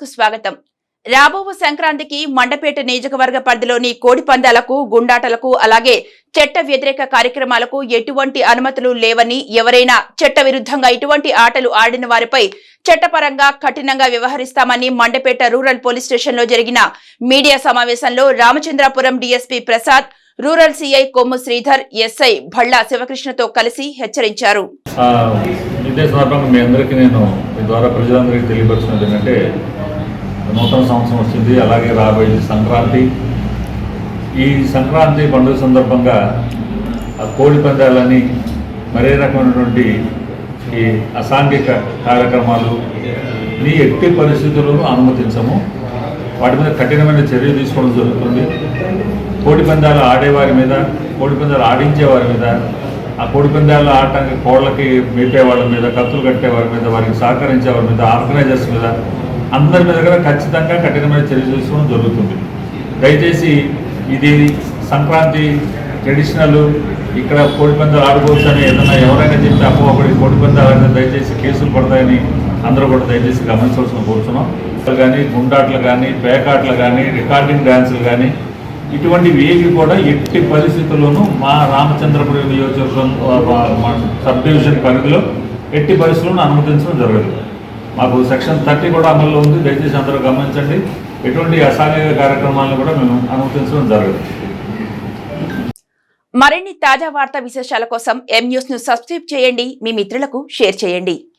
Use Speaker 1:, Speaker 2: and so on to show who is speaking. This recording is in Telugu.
Speaker 1: కు స్వాగతం. రాబో సంక్రాంతికి మండపేట నియోజకవర్గ పరిధిలోని కోడి పందాలకు గుండాటలకు అలాగే చట్ట వ్యతిరేక కార్యక్రమాలకు ఎటువంటి అనుమతులు లేవని ఎవరైనా చట్ట విరుద్ధంగా ఇటువంటి ఆటలు ఆడిన వారిపై చట్టపరంగా కఠినంగా వ్యవహరిస్తామని మండపేట రూరల్ పోలీస్ స్టేషన్లో జరిగిన మీడియా సమావేశంలో Ramachandrapuram DSP Prasad rural CI Kommu Sridhar SI Bhalla శివకృష్ణతో కలిసి హెచ్చరించారు.
Speaker 2: ద్వారా ప్రజలందరికీ తెలియపరుచున్నది ఏంటంటే నూతన సంవత్సరం వచ్చింది అలాగే రాబోయేది సంక్రాంతి. ఈ సంక్రాంతి పండుగ సందర్భంగా ఆ కోడి పందాలని మరే రకమైనటువంటి ఈ అసాంఘిక కార్యక్రమాలు నీ ఎట్టి పరిస్థితులను అనుమతించము. వాటి మీద కఠినమైన చర్య తీసుకోవడం జరుగుతుంది. కోడి పందాలు ఆడేవారి మీద కోడి పందాలు ఆడించే వారి మీద ఆ కోడి పందాల్లో ఆడటానికి కోళ్ళకి మేపే వాళ్ళ మీద కత్తులు కట్టే వారి మీద వారికి సహకరించే వారి మీద ఆర్గనైజర్స్ మీద అందరి మీద కూడా ఖచ్చితంగా కఠినమైన చర్య తీసుకోవడం జరుగుతుంది. దయచేసి ఇది సంక్రాంతి ట్రెడిషనల్ ఇక్కడ కోడి పందాలు ఆడుకోవచ్చు అని ఏదైనా ఎవరైనా చెప్తే అపోహపడి కోడి పందాలు దయచేసి కేసులు పడతాయని అందరూ కూడా దయచేసి గమనించవలసిన కోరుతున్నాం కానీ గుండాట్లు కానీ పేకాట్లు కానీ రికార్డింగ్ డ్యాన్సులు కానీ ఇటువంటివి ఏవి కూడా ఎట్టి పరిస్థితుల్లోనూ మా రామచంద్రపురం నియోజకవర్గం సబ్ డివిజన్ పరిధిలో ఎట్టి పరిస్థితులను అనుమతించడం జరగదు. మాకు సెక్షన్ థర్టీ కూడా అమల్లో ఉంది. దయచేసి అందరూ గమనించండి. ఎటువంటి అసాంఘిక కార్యక్రమాలను కూడా మేము అనుమతించడం జరగదు.
Speaker 1: మరిన్ని తాజా వార్తా విశేషాల కోసం ఎం న్యూస్ను సబ్స్క్రైబ్ చేయండి. మీ మిత్రులకు షేర్ చేయండి.